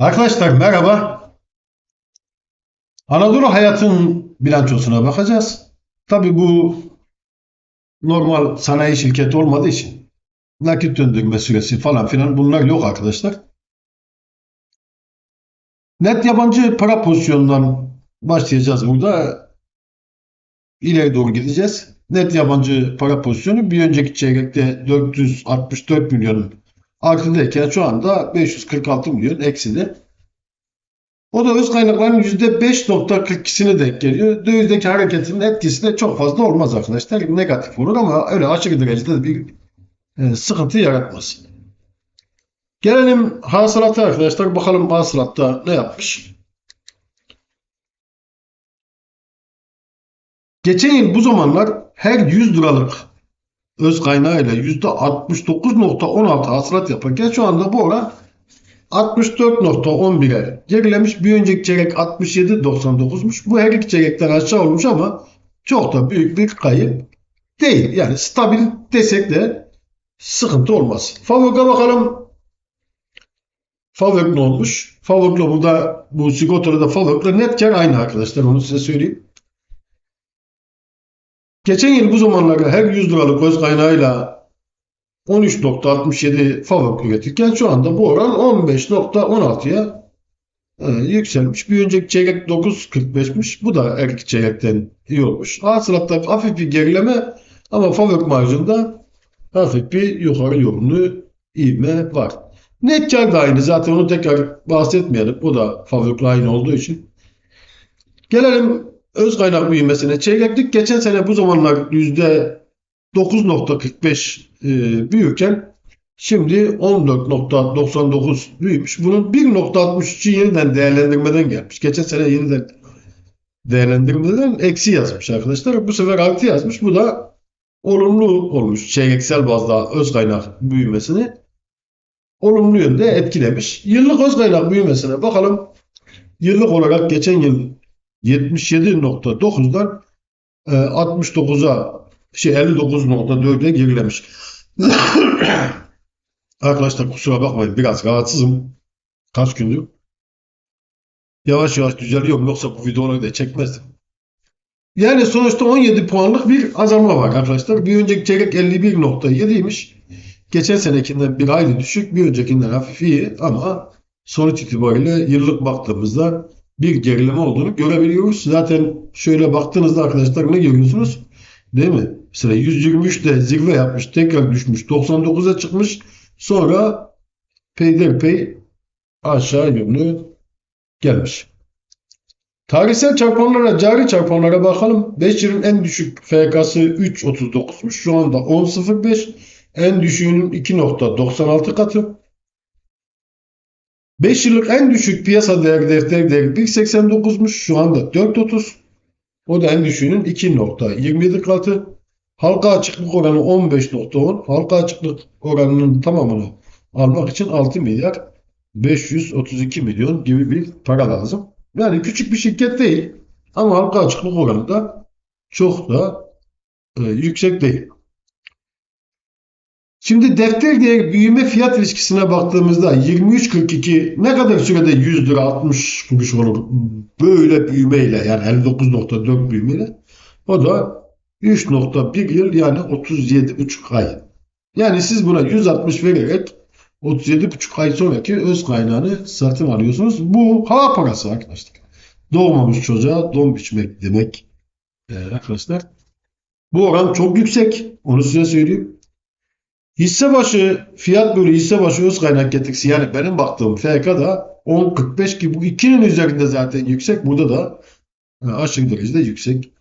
Arkadaşlar merhaba. Anadolu Hayat'ın bilançosuna bakacağız. Tabii bu normal sanayi şirketi olmadığı için nakit döndürme süresi falan filan bunlar yok arkadaşlar. Net yabancı para pozisyonundan başlayacağız burada. İleri doğru gideceğiz. Net yabancı para pozisyonu bir önceki çeyrekte 464 milyon artıdayken şu anda 546 milyon ekside. O da öz kaynakların %5.42'sine denk geliyor. Dövizdeki hareketin etkisi de çok fazla olmaz arkadaşlar. Negatif olur ama öyle aşırı derecede bir e, sıkıntı yaratmaz. Gelelim hasılata arkadaşlar. Bakalım hasılatta ne yapmış. Geçen yıl bu zamanlar her 100 liralık öz kaynağıyla %69.16 hasılat yaparken şu anda bu oran 64.11'e gerilemiş. Bir önceki çeyrek 67.99'muş. Bu her iki çeyrekten aşağı olmuş ama çok da büyük bir kayıp değil. Yani stabil desek de sıkıntı olmaz. Favok'a bakalım. Favok ne olmuş? Favok'la burada bu sigortada da Favok'la net kar aynı arkadaşlar. Onu size söyleyeyim. Geçen yıl bu zamanlarda her 100 liralık öz kaynağıyla 13.67 Favok üretirken şu anda bu oran 15.16'ya e, yükselmiş. Bir önceki çeyrek 9.45'miş. Bu da iki çeyrekten iyi olmuş. Hasılatta hafif bir gerileme ama Favok marjında hafif bir yukarı yönlü ivme var. Net kar da aynı. Zaten onu tekrar bahsetmeyelim. Bu da Favok'la aynı olduğu için. Gelelim öz kaynak büyümesine. Çeyreklik geçen sene bu zamanlar yüzde 9.45 e, büyürken şimdi 14.99 büyümüş. Bunun 1.63'ü yeniden değerlendirmeden gelmiş. Geçen sene yeniden değerlendirmeden eksi yazmış arkadaşlar. Bu sefer artı yazmış. Bu da olumlu olmuş çeyreksel bazda öz kaynak büyümesini olumlu yönde etkilemiş. Yıllık öz kaynak büyümesine bakalım. Yıllık olarak geçen yıl 77.9'dan e, 69'a şey 59.4'e gerilemiş. Arkadaşlar kusura bakmayın biraz rahatsızım. Kaç gündür. Yavaş yavaş düzeliyorum yoksa bu videoları da çekmezdim. Yani sonuçta 17 puanlık bir azalma var arkadaşlar. Bir önceki çeyrek 51.7'ymiş. Geçen senekinden bir hayli düşük, bir öncekinden hafif iyi ama sonuç itibariyle yıllık baktığımızda bir gerileme olduğunu görebiliyoruz. Zaten şöyle baktığınızda arkadaşlar ne görüyorsunuz? Değil mi? Mesela 123'te zirve yapmış, tekrar düşmüş, 99'a çıkmış. Sonra peyderpey aşağı yönlü gelmiş. Tarihsel çarpanlara, cari çarpanlara bakalım. 5 yılın en düşük FK'sı 3.39'muş. Şu anda 10.05. En düşüğünün 2.96 katı. 5 yıllık en düşük piyasa değer defter değeri 1.89'muş. Şu anda 4.30. O da en düşüğünün 2.27 katı. Halka açıklık oranı 15.10. Halka açıklık oranının tamamını almak için 6 milyar 532 milyon gibi bir para lazım. Yani küçük bir şirket değil. Ama halka açıklık oranı da çok da e, yüksek değil. Şimdi defter değeri büyüme fiyat ilişkisine baktığımızda 23.42 ne kadar sürede 100 lira 60 kuruş olur böyle büyümeyle yani 59.4 büyümeyle o da 3.1 yıl yani 37.5 ay. Yani siz buna 160 vererek 37.5 ay sonraki öz kaynağını satın alıyorsunuz. Bu hava parası arkadaşlar. Doğmamış çocuğa don biçmek demek ee, arkadaşlar. Bu oran çok yüksek. Onu size söyleyeyim. Hisse başı fiyat bölü hisse başı öz kaynak getirisi yani benim baktığım FK da 10.45 ki bu 2'nin üzerinde zaten yüksek. Burada da aşırı derecede yüksek.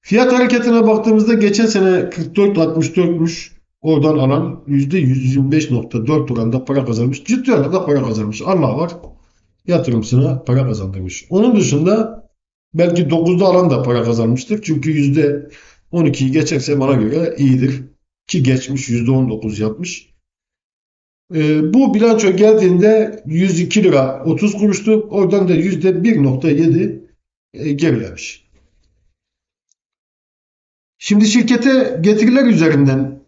Fiyat hareketine baktığımızda geçen sene 44.64'müş. Oradan alan %125.4 oranda para kazanmış. Ciddi oranda para kazanmış. Allah var. Yatırımcısına para kazandırmış. Onun dışında belki 9'da alan da para kazanmıştır. Çünkü %12'yi geçerse bana göre iyidir. Ki geçmiş %19 yapmış. Ee, bu bilanço geldiğinde 102 lira 30 kuruştu. Oradan da %1.7 e, gerilemiş. Şimdi şirkete getiriler üzerinden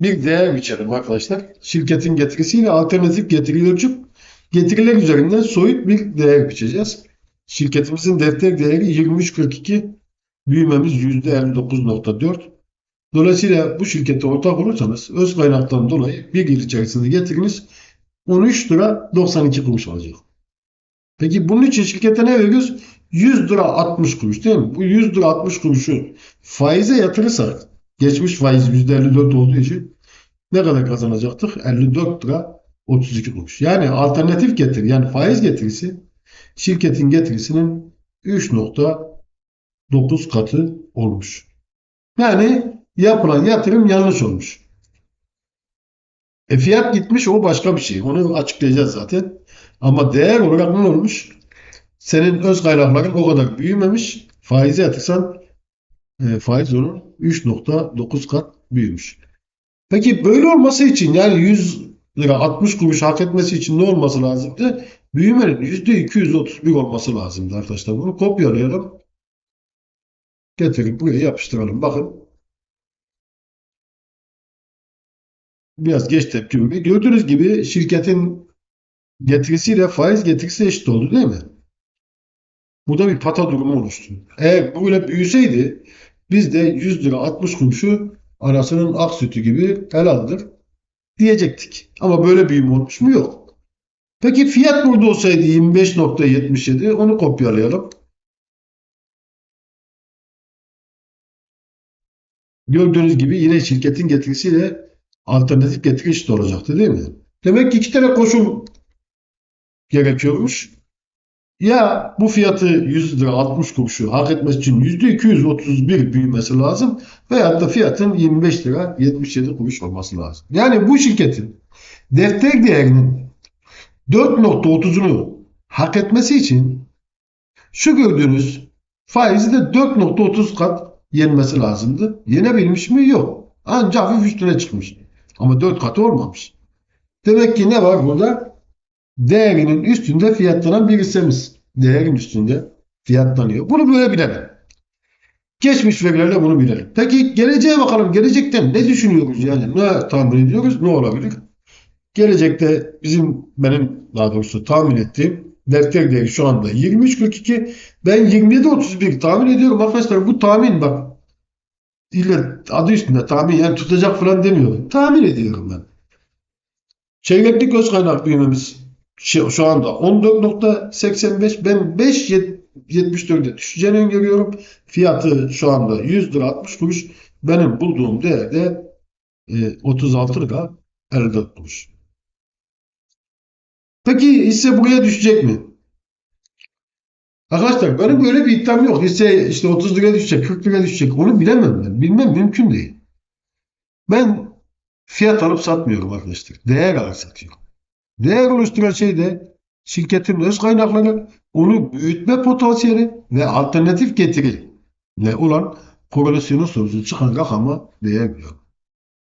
bir değer biçelim arkadaşlar. Şirketin getirisiyle alternatif getiri ölçüp Getiriler üzerinden soyut bir değer biçeceğiz. Şirketimizin defter değeri 23.42, büyümemiz %59.4. Dolayısıyla bu şirkete ortak olursanız öz kaynaktan dolayı bir yıl içerisinde getiriniz 13 lira 92 kuruş olacak. Peki bunun için şirkete ne veriyoruz? 100 lira 60 kuruş değil mi? Bu 100 lira 60 kuruşu faize yatırırsak geçmiş faiz %54 olduğu için ne kadar kazanacaktık? 54 lira 32 kuruş. Yani alternatif getir yani faiz getirisi şirketin getirisinin 3.9 katı olmuş. Yani yapılan yatırım yanlış olmuş. E fiyat gitmiş o başka bir şey. Onu açıklayacağız zaten. Ama değer olarak ne olmuş? Senin öz kaynakların o kadar büyümemiş. Faize yatırsan e, faiz onun 3.9 kat büyümüş. Peki böyle olması için yani 100 lira 60 kuruş hak etmesi için ne olması lazımdı? Büyümenin %231 olması lazımdı arkadaşlar. Bunu kopyalayalım. Getirip buraya yapıştıralım. Bakın. Biraz geç tepki veriyor. Gördüğünüz gibi şirketin getirisiyle faiz getirisi eşit oldu değil mi? Burada bir pata durumu oluştu. Eğer böyle büyüseydi biz de 100 lira 60 kuruşu arasının ak sütü gibi helaldir diyecektik. Ama böyle büyüme olmuş mu? Yok. Peki fiyat burada olsaydı 25.77 onu kopyalayalım. Gördüğünüz gibi yine şirketin getirisiyle alternatif getiri eşit olacaktı değil mi? Demek ki iki tane koşul gerekiyormuş. Ya bu fiyatı 100 lira 60 kuruşu hak etmesi için %231 büyümesi lazım veyahut da fiyatın 25 lira 77 kuruş olması lazım. Yani bu şirketin defter değerinin 4.30'unu hak etmesi için şu gördüğünüz faizi de 4.30 kat yenmesi lazımdı. Yenebilmiş mi? Yok. Ancak hafif üstüne çıkmış. Ama 4 katı olmamış. Demek ki ne var burada? Değerinin üstünde fiyatlanan bir hissemiz. Değerin üstünde fiyatlanıyor. Bunu böyle bilelim. Geçmiş verilerle bunu bilelim. Peki geleceğe bakalım. Gelecekten ne düşünüyoruz yani? Ne tahmin ediyoruz? Ne olabilir? Gelecekte bizim benim daha doğrusu tahmin ettiğim defter değeri şu anda 23.42. Ben 27.31 tahmin ediyorum. Arkadaşlar bu tahmin bak illa adı üstünde tahmin yani tutacak falan demiyorum. Tahmin ediyorum ben. Çeyreklik öz kaynak büyümemiz şu, şu anda 14.85 ben 5.74'e düşeceğini öngörüyorum. Fiyatı şu anda 100 lira 60 kuruş. Benim bulduğum değerde e, 36 lira 54 kuruş. Peki hisse buraya düşecek mi? Arkadaşlar benim böyle bir iddiam yok. Hisse işte 30 lira düşecek, 40 lira düşecek. Onu bilemem ben. Bilmem mümkün değil. Ben fiyat alıp satmıyorum arkadaşlar. Değer alıp satıyorum. Değer oluşturan şey de şirketin öz kaynakları, onu büyütme potansiyeli ve alternatif getiri ne olan korelasyonu sonucu çıkan rakama değer veriyor.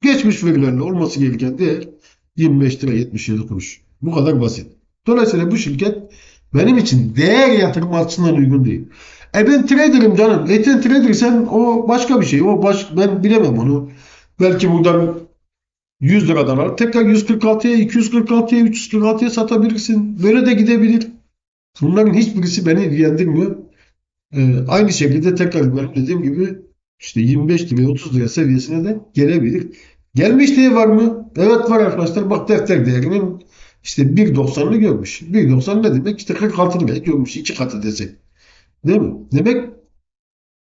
Geçmiş verilerle olması gereken değer 25 lira 77 kuruş. Bu kadar basit. Dolayısıyla bu şirket benim için değer yatırım açısından uygun değil. E ben trader'ım canım. E sen trader'sen o başka bir şey. O baş, ben bilemem onu. Belki buradan 100 liradan al. Tekrar 146'ya, 246'ya, 346'ya satabilirsin. Böyle de gidebilir. Bunların hiçbirisi beni ilgilendirmiyor. Ee, aynı şekilde tekrar benim dediğim gibi işte 25 liraya 30 lira seviyesine de gelebilir. Gelmiş diye var mı? Evet var arkadaşlar. Bak defter değerinin işte 1.90'ını görmüş. 1.90 ne demek? İşte 46 liraya görmüş. iki katı desek. Değil mi? Demek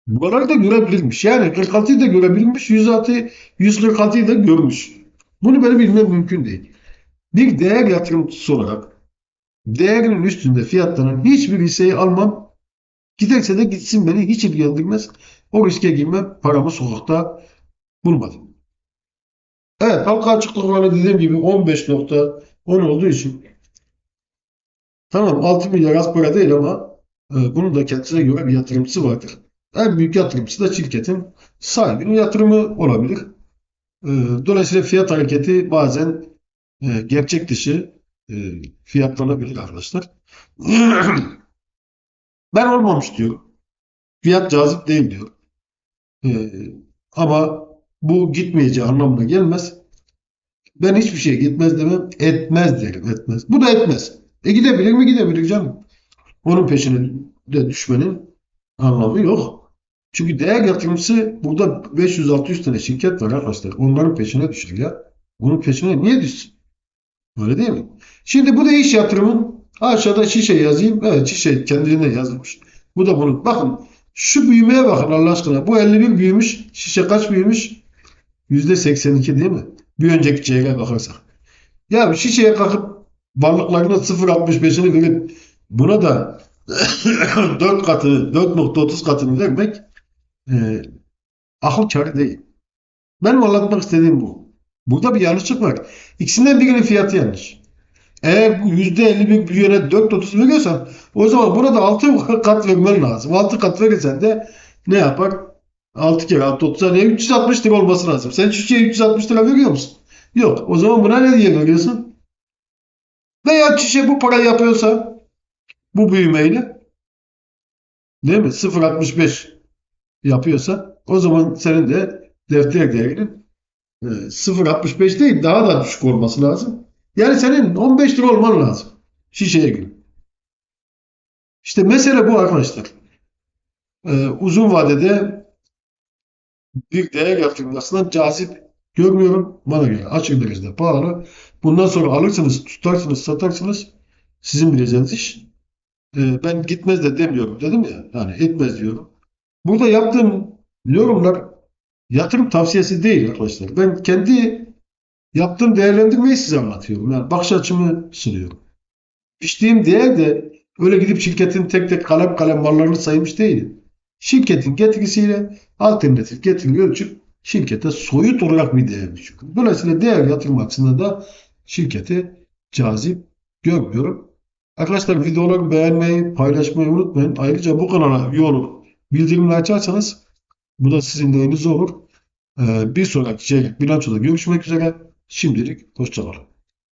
buraları da görebilirmiş. Yani 46'yı da görebilmiş. 106, 146'yı da görmüş. Bunu böyle bilmem mümkün değil. Bir değer yatırımcısı olarak değerinin üstünde fiyatlanan hiçbir hisseyi almam. Giderse de gitsin beni hiç ilgilendirmez. O riske girmem. Paramı sokakta bulmadım. Evet halka açıklık oranı dediğim gibi 15.10 olduğu için tamam 6 milyar az para değil ama e, bunun da kendisine göre bir yatırımcısı vardır. En büyük yatırımcısı da şirketin sahibinin yatırımı olabilir. E, dolayısıyla fiyat hareketi bazen e, gerçek dışı e, fiyatlanabilir arkadaşlar. ben olmamış diyor. Fiyat cazip değil diyor. E, ama bu gitmeyeceği anlamına gelmez. Ben hiçbir şey gitmez demem. Etmez derim. Etmez. Bu da etmez. E gidebilir mi? Gidebilir canım. Onun peşine de düşmenin anlamı yok. Çünkü değer yatırımcısı burada 500-600 tane şirket var arkadaşlar. Onların peşine düşer ya. Onun peşine niye düşsün? Öyle değil mi? Şimdi bu da iş yatırımın aşağıda şişe yazayım. Evet şişe kendine yazılmış. Bu da bunun. Bakın şu büyümeye bakın Allah aşkına. Bu 51 büyümüş. Şişe kaç büyümüş? %82 değil mi? Bir önceki çeyreğe bakarsak. Ya şişeye kalkıp varlıklarının 0.65'ini verip buna da 4 katı, 4.30 katını vermek e, akıl kârı değil. Benim anlatmak istediğim bu. Burada bir yanlışlık var. İkisinden birinin fiyatı yanlış. Eğer bu %51 büyüyene 4.30 veriyorsan o zaman buna da 6 kat vermen lazım. 6 kat verirsen de ne yapar? 6 kere 6 30 saniye 360 lira olması lazım. Sen çiftçiye 360 lira veriyor musun? Yok. O zaman buna ne diye veriyorsun? Veya çiftçi bu parayı yapıyorsa bu büyümeyle değil mi? 0.65 yapıyorsa o zaman senin de defter değerinin e, 0.65 değil daha da düşük olması lazım. Yani senin 15 lira olman lazım şişeye göre. İşte mesele bu arkadaşlar. Ee, uzun vadede bir değer yatırımlarından cazip görmüyorum. Bana göre açık derecede pahalı. Bundan sonra alırsınız, tutarsınız, satarsınız. Sizin bileceğiniz iş. Ee, ben gitmez de demiyorum dedim ya. Yani etmez diyorum. Burada yaptığım yorumlar yatırım tavsiyesi değil arkadaşlar. Ben kendi yaptığım değerlendirmeyi size anlatıyorum. Yani bakış açımı sunuyorum. Biçtiğim değer de öyle gidip şirketin tek tek kalem kalem mallarını saymış değilim. Şirketin getirisiyle alternatif getiri ölçüp şirkete soyut olarak bir değer düşüyorum. Dolayısıyla değer yatırım açısından da şirketi cazip görmüyorum. Arkadaşlar videoları beğenmeyi, paylaşmayı unutmayın. Ayrıca bu kanala üye olup bildirimleri açarsanız bu da sizin lehinize olur. Ee, bir sonraki şey bilançoda görüşmek üzere. Şimdilik hoşçakalın.